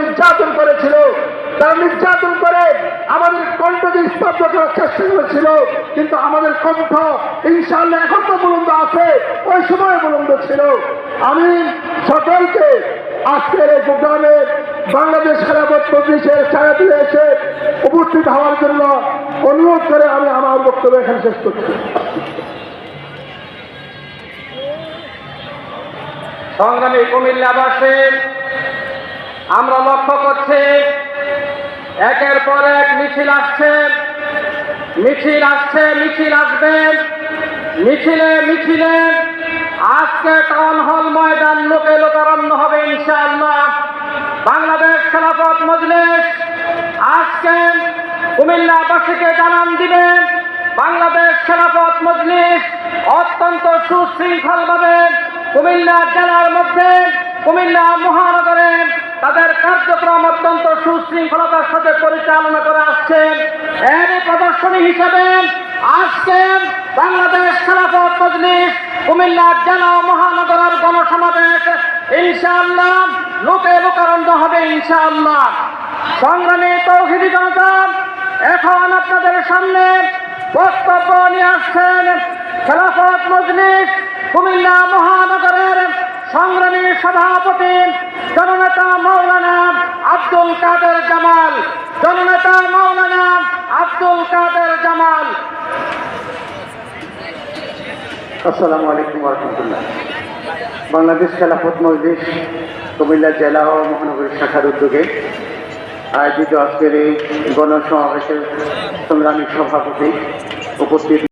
নির্যাতন করেছিল, তারা নির্যাতন করে আমাদের কণ্ঠকে করার চেষ্টা করেছিল, কিন্তু আমাদের কণ্ঠ এখন তো আছে, ওই সময় ছিল। আমি সকলকে আজকের এই প্রোগ্রামে বাংলাদেশ খেলাফত মজলিসের ছায়া এসে উপস্থিত হওয়ার জন্য অনুরোধ করে আমি আমার বক্তব্য এখানে শেষ করছি। সংগ্রামী কুমিল্লাবাসী আমরা লক্ষ্য করছি, একের পর এক মিছিল আসছে মিছিল আসছে, মিছিল আসবে, মিছিলে মিছিলে, আজকে টাউন হল ময়দান লোকে লোকারণ্য হবে ইনশাআল্লাহ। বাংলাদেশ খেলাফত মজলিস, আজকে কুমিল্লাবাসীকে জানান দিবেন, বাংলাদেশ খেলাফত মজলিস অত্যন্ত সুশৃঙ্খলভাবে কুমিল্লা জেলার মধ্যে, কুমিল্লা মহানগরে তাদের কার্যক্রম অত্যন্ত সুশৃঙ্খলতার সাথে পরিচালনা করে আসছেন এর প্রদর্শনী হিসাবে আসছেন বাংলাদেশ খেলাফত মজলিস কুমিল্লা জেলা মহানগরের গণসমাবেশ ইনশাআল্লাহ, লোকে লোকারণ্য হবে ইনশাআল্লাহ। সংগ্রামী তৌহিদি জনতা, এখন আপনাদের সামনে বক্তব্য নিয়ে আসছেন খেলাফত মজলিস কুমিল্লা মহানগরের সংগ্রামী সভাপতি, জননেতা মৌলানা আব্দুল কাদের জামাল জননেতা মৌলানা আব্দুল কাদের জামাল। আসসালামু আলাইকুম রহমতুল্লাহ। বাংলাদেশ খেলাফত মজলিস, কুমিল্লা জেলা ও মহানগরী শাখার উদ্যোগে আয়োজিত আজকের এই গণসমাবেশের সংগ্রামী সভাপতি উপস্থিত